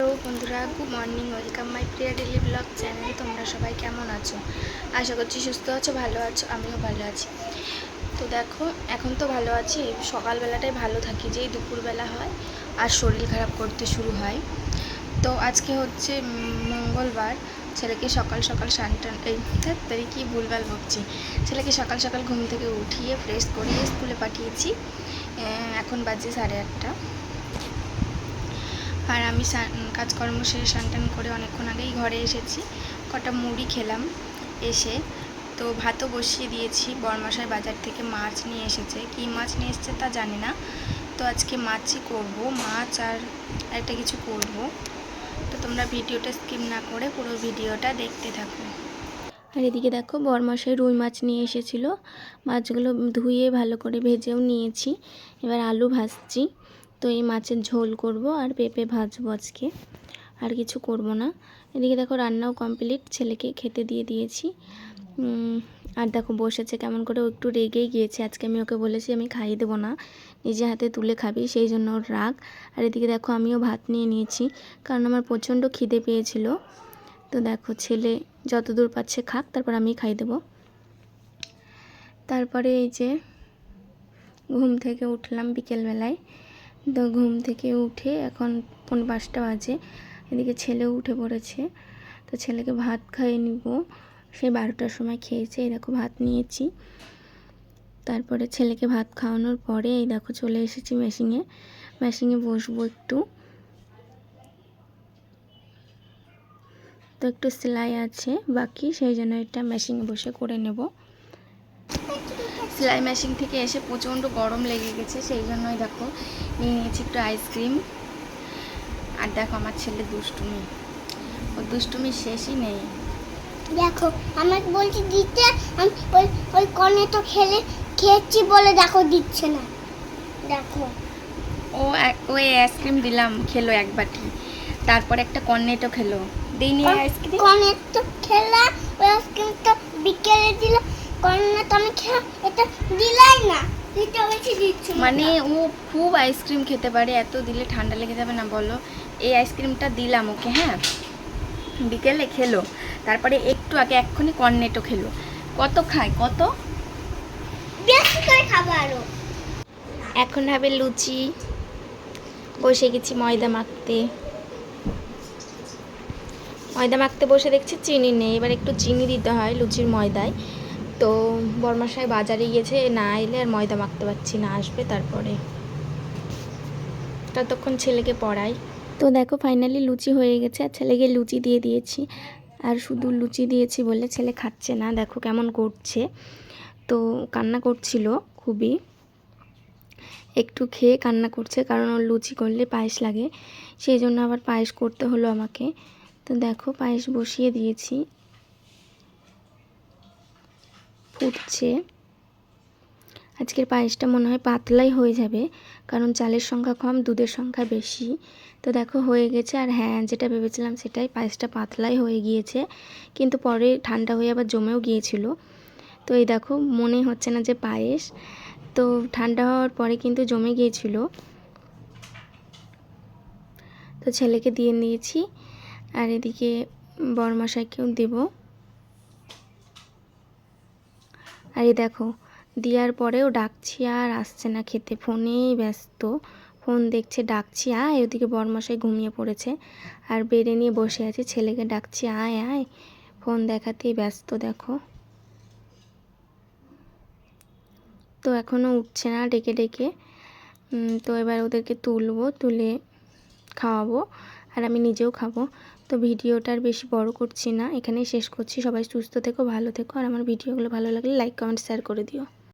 তো বন্ধুরা good morning welcome my Priya daily blog channel তোমরা সবাই কেমন আছো? আশা করছি সুস্থ আছো, ভালো আছো, আমিও ভালো আছি। তো দেখো, এখন তো ভালো আছি। সকালবেলাটাই ভালো থাকি, যেই দুপুরবেলা হয়, আর শরীর খারাপ করতে শুরু হয়। তো আজকে হচ্ছে মঙ্গলবার। ছেলেকে সকাল সকাল সানটান এই তারি কি ভুলভাল বকছি ছেলেকে সকাল সকাল ঘুম থেকে উঠিয়ে ফ্রেশ করিয়ে স্কুলে পাঠিয়েছি। এখন বাজে সাড়ে আটটা। আর আমি কাজকর্ম সেরে টান করে অনেকক্ষণ আগেই ঘরে এসেছি। কটা মুড়ি খেলাম এসে। তো ভাতও বসিয়ে দিয়েছি। বরমাসায় বাজার থেকে মাছ নিয়ে এসেছে। কী মাছ নিয়ে এসেছে তা জানি না। তো আজকে মাছই করব। মাছ আর একটা কিছু করব। তো তোমরা ভিডিওটা স্কিপ না করে পুরো ভিডিওটা দেখতে থাকো। আর এদিকে দেখো বরমাসায় রুই মাছ নিয়ে এসেছিল। মাছগুলো ধুয়ে ভালো করে ভেজেও নিয়েছি। এবার আলু ভাজছি। তো এই মাছের ঝোল করব আর পেঁপে ভাজবো আজকে। আর কিছু করব না। এদিকে দেখো রান্নাও কমপ্লিট ছেলেকে খেতে দিয়ে দিয়েছি। আর দেখো বসেছে কেমন করে, ও একটু রেগেই গিয়েছে। আজকে আমি ওকে বলেছি, আমি খাইয়ে দেবো না। নিজে হাতে তুলে খাবি, সেই জন্য ওর রাগ। আর এদিকে দেখো আমিও ভাত নিয়ে নিয়েছি, কারণ আমার প্রচণ্ড খিদে পেয়েছিল। তো দেখো ছেলে যতদূর পাচ্ছে খাক, তারপর আমি খাই দেবো। তারপরে এই যে ঘুম থেকে উঠলাম বিকেলবেলায়। তো ঘুম থেকে উঠে এখন পৌনে পাঁচটা বাজে। এদিকে ছেলেও উঠে পড়েছে। তো ছেলেকে ভাত খাইয়ে নিব। সে বারোটার সময় খেয়েছে, এই দেখো ভাত নিয়েছি। তারপরে ছেলেকে ভাত খাওয়ানোর পরে এই দেখো চলে এসেছি মেশিনে। মেশিনে বসবো একটু। তো একটু সেলাই আছে বাকি, সেই জন্য এটা মেশিনে বসে করে নেব। সেলাই মেশিন থেকে এসে প্রচণ্ড গরম লেগে গেছে সেই জন্যই দেখো নিয়ে নিয়েছি একটু আইসক্রিম আর দেখো আমার ছেলে দুষ্টুমি ও দুষ্টুমি শেষই নেই। দেখো আমাকে বলছি দিতে আমি ওই ওই কনে তো খেলে খেয়েছি বলে দেখো দিচ্ছে না। দেখো। ও ওই আইসক্রিম দিলাম খেলো এক বাটি। তারপর একটা কর্নেটও খেলো। দিইনি আইসক্রিম কনে তো খেলা ওই আইসক্রিম তো বিকেলে কনে তো আমি এটা দিলাই না। না। মানে ও খুব আইসক্রিম খেতে পারে এত দিলে ঠান্ডা লেগে যাবে না বলো। এই আইসক্রিমটা দিলাম ওকে হ্যাঁ? বিকেলে খেলো। তারপরে একটু আগে এক্ষুনি কর্নেটও খেলো। কত খায়? কত? বেশি করে খাব আরও। এখন হবে লুচি। বসে গেছি ময়দা মাখতে। ময়দা মাখতে বসে দেখছি চিনি নেই। এবার একটু চিনি দিতে হয় লুচির ময়দায়। তো বর্মাশায় বাজারে গিয়েছে না এলে আর ময়দা মাখতে পারছি না, আসবে তারপরে। ততক্ষণ ছেলেকে পড়াই। তো দেখো ফাইনালি লুচি হয়ে গেছে, আর ছেলেকে লুচি দিয়ে দিয়েছি। আর শুধু লুচি দিয়েছি বলে ছেলে খাচ্ছে না, দেখো কেমন করছে। তো কান্না করছিল খুবই। একটু খেয়ে কান্না করছে, কারণ ওর লুচি করলে পায়েস লাগে। সেই জন্য আবার পায়েস করতে হলো আমাকে। তো দেখো পায়েস বসিয়ে দিয়েছি। ফুটছে আজকের পায়েসটা মনে হয় পাতলাই হয়ে যাবে, কারণ চালের সংখ্যা কম, দুধের সংখ্যা বেশি। তো দেখো, হয়ে গেছে। আর হ্যাঁ যেটা ভেবেছিলাম সেটাই, পায়েসটা পাতলাই হয়ে গিয়েছে, কিন্তু পরে ঠান্ডা হয়ে আবার জমেও গিয়েছিল। তো এই দেখো, মনে হচ্ছে না যে পায়েস। তো ঠান্ডা হওয়ার পরে কিন্তু জমে গিয়েছিল। তো ছেলেকে দিয়ে নিয়েছি আর এদিকে বরমশাইকেও দেব। আর এই দেখো, দেওয়ার পরেও ডাকছি আর আসছে না খেতে। ফোনেই ব্যস্ত। ফোন দেখছে, ডাকছি, আয়। ওদিকে বরমশাই ঘুমিয়ে পড়েছে আর বেড়ে নিয়ে বসে আছে। ছেলেকে ডাকছি, আয় আয়। ফোন দেখাতেই ব্যস্ত, দেখো। তো এখনও উঠছে না, ডেকে ডেকে। তো এবার ওদেরকে তুলবো, তুলে খাওয়াবো। আর আমি নিজেও খাব। তো ভিডিওটা আর বেশি বড় করছি না। এখানেই শেষ করছি। সবাই সুস্থ থেকো, ভালো থেকো। আর আমার ভিডিওগুলো ভালো লাগলে লাইক কমেন্ট শেয়ার করে দিও।